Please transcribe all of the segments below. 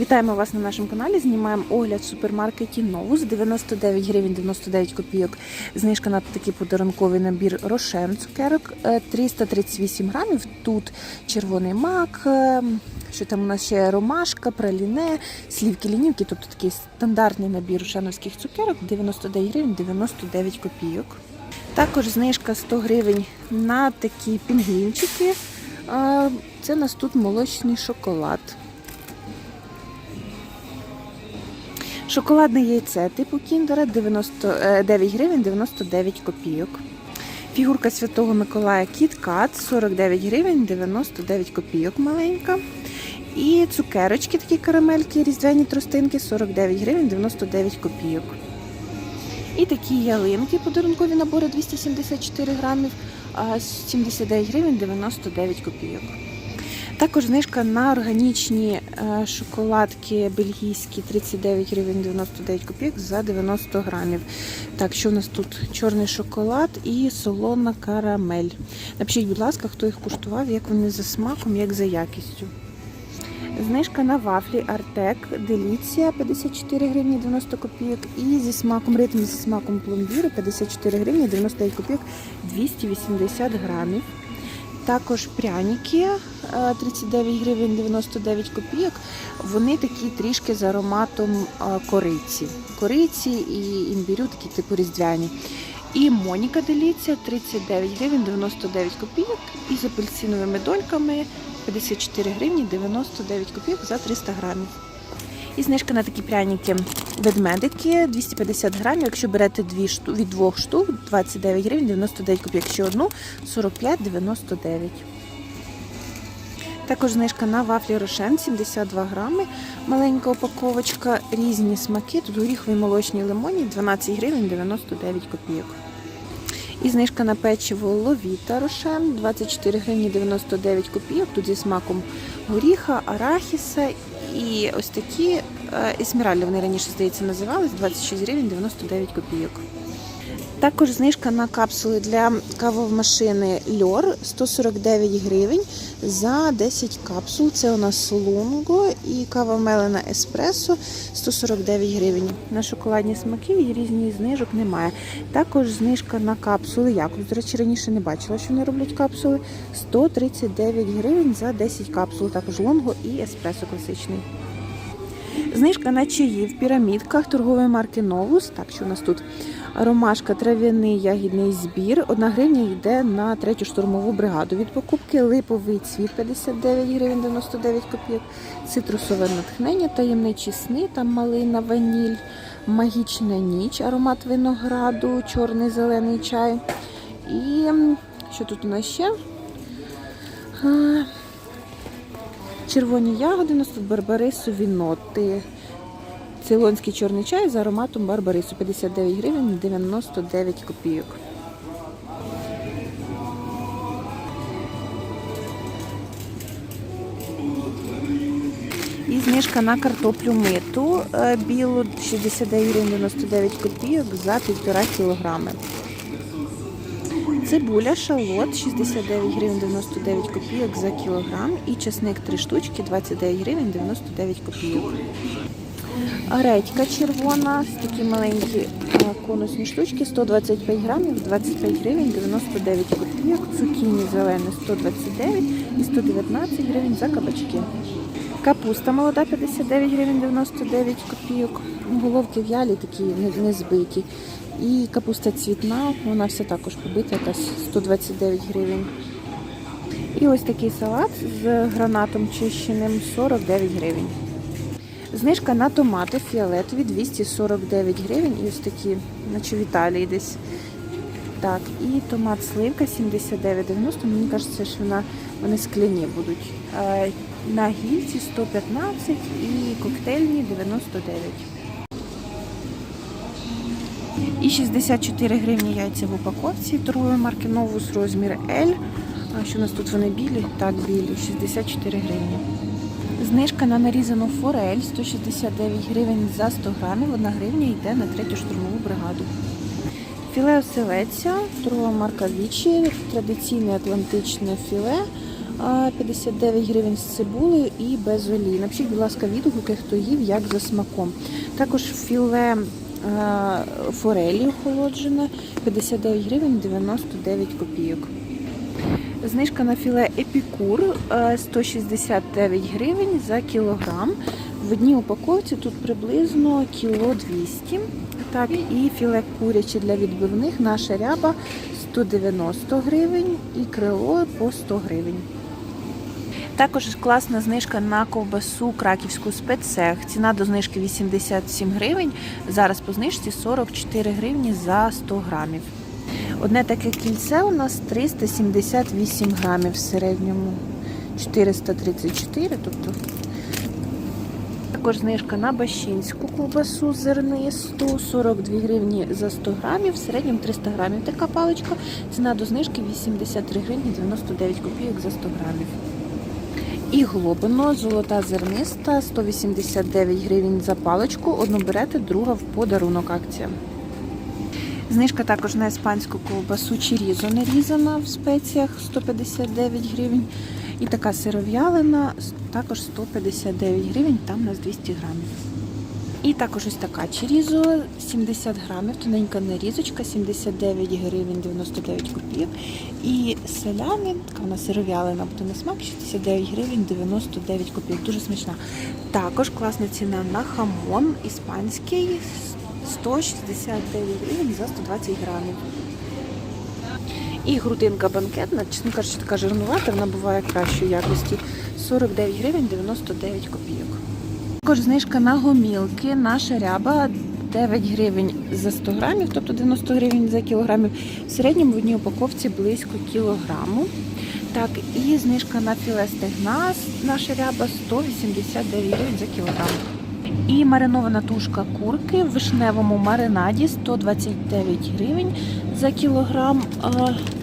Вітаємо вас на нашому каналі. Знімаємо огляд в супермаркеті Новус 99 гривень 99 копійок. Знижка на такий подарунковий набір Рошен цукерок е, 338 грамів. Тут червоний мак. е, Що там у нас ще ромашка, праліне, слівки, лінівки, тобто такий стандартний набір рошеновських цукерок 99 гривень 99 копійок. Також знижка 100 гривень на такі пінгвінчики. Е, Це у нас тут молочний шоколад. Шоколадне яйце типу кіндера 99 гривень 99 копійок. Фігурка Святого Миколая Кіт Кат 49 гривень 99 копійок маленька. І цукерочки, такі карамельки, різдвяні тростинки 49 гривень 99 копійок. І такі ялинки, подарункові набори 274 грамів, 79 гривень 99 копійок. Також знижка на органічні е, шоколадки бельгійські 39 гривень 99 копійок за 90 грамів. Так, що у нас тут? Чорний шоколад і солона карамель. Напишіть, будь ласка, хто їх куштував, як вони за смаком, як за якістю. Знижка на вафлі Артек Деліція 54 гривні 90 копійок. І зі смаком ритм зі смаком пломбіру 54 гривні 99 копійок 280 грамів. Також пряники е, 39 гривень 99 копійок. Вони такі трішки з ароматом е, кориці. Кориці і імбірю, такі типу різдвяні. І Моніка Деліція 39 гривень 99 копійок. І з апельсиновими дольками 54 гривні 99 копійок за 300 грамів. І знижка на такі пряники ведмедики 250 грамів. Якщо берете дві шту, від двох штук 29 гривень 99 копійок. Якщо одну 45,99. Також знижка на вафлі Рошен 72 грами. Маленька упаковочка, різні смаки. Тут горіхові молочні лимоні 12 гривень 99 копійок. І знижка на печиво Ловіта Рошен 24 гривні 99 копійок. Тут зі смаком горіха, арахіса і ось такі есміралі, есмеральди, вони раніше, здається, називались 26 гривень 99 копійок. Також знижка на капсули для кавомашини Льор 149 гривень за 10 капсул. Це у нас Лунго і кава мелена Еспресо 149 гривень. На шоколадні смаки і різні знижок немає. Також знижка на капсули Якобс. До речі, раніше не бачила, що вони роблять капсули. 139 гривень за 10 капсул. Також Лонго і Еспресо класичний. Знижка на чаї в пірамідках торгової марки Новус. Так, що у нас тут? Ромашка, трав'яний ягідний збір. Одна гривня йде на третю штурмову бригаду. Від покупки липовий цвіт 59 гривень 99 копійок. Цитрусове натхнення, таємничі сни, там малина, ваніль, магічна ніч, аромат винограду, чорний зелений чай. І що тут у нас ще? Червоні ягоди, у нас тут барбарисові ноти. Цейлонський чорний чай з ароматом барбарису 59 гривень 99 копійок. І знижка на картоплю миту е, білу 69 гривень 99 копійок за 1,5 кілограми. Цибуля, шалот 69 гривень 99 копійок за кілограм. І чесник 3 штучки 29 гривень 99 копійок. Редька червона, такі маленькі конусні штучки, 125 грамів, 25 гривень, 99 копійок. Цукіні зелене 129 і 119 гривень за кабачки. Капуста молода 59 гривень 99 копійок. Головки в'ялі такі не- не збиті. І капуста цвітна, вона вся також побита, якась 129 гривень. І ось такий салат з гранатом чищеним 49 гривень. Знижка на томати фіолетові 249 гривень. І ось такі, наче в Італії десь. Так, і томат сливка 79,90. Мені кажеться, що вона, вони скляні будуть. Е, На гільці 115 і коктейльні 99. І 64 гривні яйця в упаковці торгової марки Novus розмір L. А що у нас тут вони білі? Так, білі, 64 гривні. Знижка на нарізану форель 169 гривень за 100 грамів. 1 гривня йде на третю штурмову бригаду. Філе оселедця, торгова марка Вічі, традиційне атлантичне філе 59 гривень з цибулею і без олії. Напишіть, будь ласка, відгуки, хто їв, як за смаком. Також філе форелі охолоджене 59 гривень 99 копійок. Знижка на філе епікур е, 169 гривень за кілограм. В одній упаковці тут приблизно кіло 200. Так, і філе куряче для відбивних наша ряба 190 гривень і крило по 100 гривень. Також класна знижка на ковбасу краківську спецех. Ціна до знижки 87 гривень. Зараз по знижці 44 гривні за 100 грамів. Одне таке кільце у нас 378 грамів в середньому. 434, тобто. Також знижка на бащинську ковбасу зернисту 42 гривні за 100 грамів, в середньому 300 грамів така паличка. Ціна до знижки 83 гривні 99 копійок за 100 грамів. І глобино, золота зерниста 189 гривень за паличку. Одну берете, друга в подарунок акція. Знижка також на іспанську ковбасу чирізо нарізана в спеціях 159 гривень. І така сиров'ялина також 159 гривень, там у нас 200 грамів. І також ось така чирізо 70 грамів, тоненька нарізочка, 79 гривень 99 копійок. І селяни, така нас сиров'ялина, буде на смак 69 гривень 99 копійок. Дуже смачна. Також класна ціна на хамон іспанський 169 гривень за 120 грамів. І грудинка банкетна, чесно кажучи, така жирнувата, вона буває кращої якості. 49 гривень 99 копійок. Також знижка на гомілки. Наша ряба 9 гривень за 100 грамів, тобто 90 гривень за кілограмів. В середньому в одній упаковці близько кілограму. Так, і знижка на філе стегна. Наша ряба 189 гривень за кілограм. І маринована тушка курки в вишневому маринаді 129 гривень за кілограм. А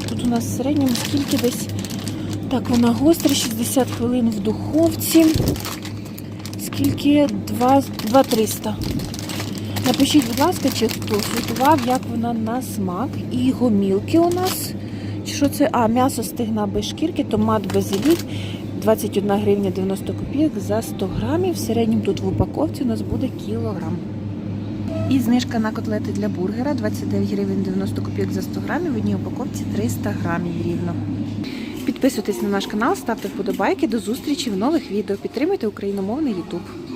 тут у нас в середньому скільки десь. Так, вона гостра, 60 хвилин в духовці. Скільки? 2 300. Напишіть, будь ласка, чи хтось готував, як вона на смак. І гомілки у нас. Що це? А, м'ясо стигна без шкірки, томат базилік. 21 гривня 90 копійок за 100 грамів. В середньому тут в упаковці у нас буде кілограм. І знижка на котлети для бургера 29 гривень 90 копійок за 100 грамів. В одній упаковці 300 грамів рівно. Підписуйтесь на наш канал, ставте вподобайки. До зустрічі в нових відео. Підтримуйте україномовний YouTube.